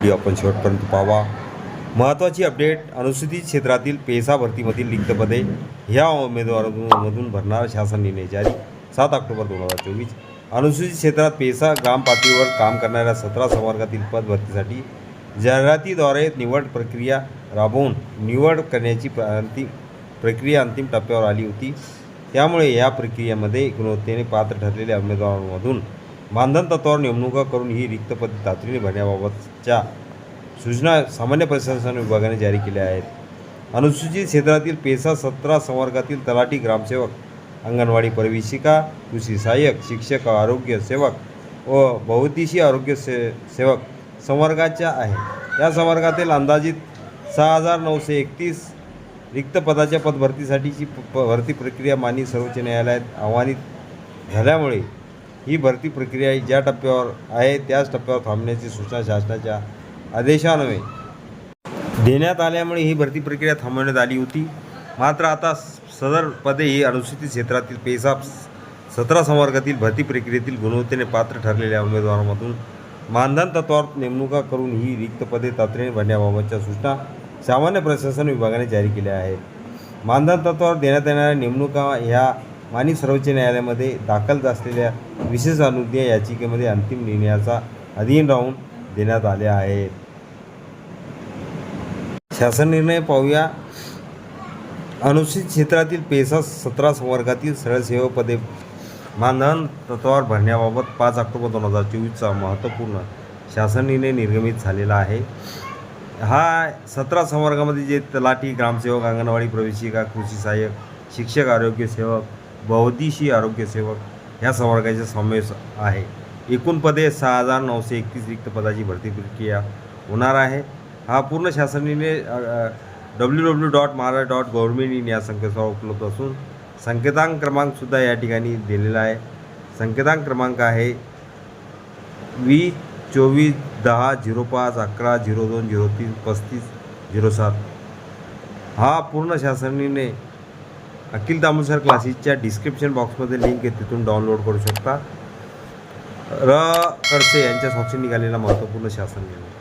Video आपण शेवटपर्यंत पाहावा. महत्त्वाची अपडेट अनुसूचित क्षेत्रातील पेसा भरतीमधील रिक्त पदे ह्या उमेदवारांमधून भरणार शासन निर्णय जारी. सात ऑक्टोबर दोन हजार चोवीस. अनुसूचित क्षेत्रात पेसा ग्राम पातळीवर काम करणाऱ्या सतरा संवर्गातील पद भरतीसाठी जाहिरातीद्वारे निवड प्रक्रिया राबवून निवड करण्याची अंतिम प्रक्रिया अंतिम टप्प्यावर आली होती. त्यामुळे या प्रक्रियेमध्ये गुणवत्तेने पात्र ठरलेल्या उमेदवारांमधून मानधन तत्वावर नेमणुका करून ही रिक्त पद तातडीने भरण्याबाबतच्या सूचना सामान्य प्रशासन विभागाने जारी केल्या आहेत. अनुसूचित क्षेत्रातील पेसा सतरा संवर्गातील तलाठी ग्रामसेवक अंगणवाडी परिवेशिका कृषी सहाय्यक शिक्षक आरोग्य सेवक व बहुद्देशीय आरोग्य से सेवक संवर्गाच्या आहे या संवर्गातील अंदाजित सहा हजार नऊशे एकतीस रिक्त पदाच्या पदभरतीसाठीची प- प- भरती प्रक्रिया माननीय सर्वोच्च न्यायालयात आव्हानित झाल्यामुळे ही भरती प्रक्रिया ज्या टप्प्यावर आहे त्याच टप्प्यावर थांबण्याची सूचना शासनाच्या आदेशान्वये. देण्यात आल्यामुळे ही भरती प्रक्रिया थांबवण्यात आली होती. मात्र आता सदर पदे ही अनुसूचित क्षेत्रातील पेसा सतरा संवर्गातील भरती प्रक्रियेतील गुणवत्तेने पात्र ठरलेल्या उमेदवारांमधून मानधन तत्वावर नेमणुका करून ही रिक्त पदे तातडीने भरण्याबाबतच्या सूचना सामान्य प्रशासन विभागाने जारी केल्या आहेत. मानधन तत्वावर देण्यात येणाऱ्या नेमणुका ह्या माननीय सर्वोच्च न्यायालयामध्ये दाखल असलेल्या विशेष अनुज्ञा याचिकेमध्ये अंतिम निर्णयाचा अधीन राहून देण्यात आल्या आहेत शासन निर्णय पाहूया. अनुसूचित क्षेत्रातील पेसा सतरा संवर्गातील सरळसेवक पदे मानधन तत्वावर भरण्याबाबत पाच ऑक्टोबर दोन हजार चोवीसचा महत्त्वपूर्ण शासन निर्णय निर्गमित झालेला आहे. हा सतरा संवर्गामध्ये जे तलाठी ग्रामसेवक अंगणवाडी प्रवेशिका कृषी सहाय्यक शिक्षक आरोग्य सेवक बहुद्देशीय आरोग्यसेवक ह्या संवर्गाचा समावेश आहे. एकूण पदे सहा हजार नऊशे एकतीस रिक्त पदाची भरती प्रक्रिया होणार आहे. हा पूर्ण शासनाने W W dot Maharashtra dot government in या संकेतस्थळावर उपलब्ध असून संकेतांक क्रमांकसुद्धा या ठिकाणी दिलेला आहे. संकेतांक क्रमांक आहे वी चोवीस दहा झिरो पाच अकरा झिरो दोन झिरो तीन पस्तीस झिरो सात. हा पूर्ण शासनाने अखिल दामोसर क्लासेसच्या डिस्क्रिप्शन बॉक्समध्ये लिंक आहे तिथून डाउनलोड करू शकता. र खडसे यांच्या साक्षी निघालेला महत्त्वपूर्ण शासन निर्णय.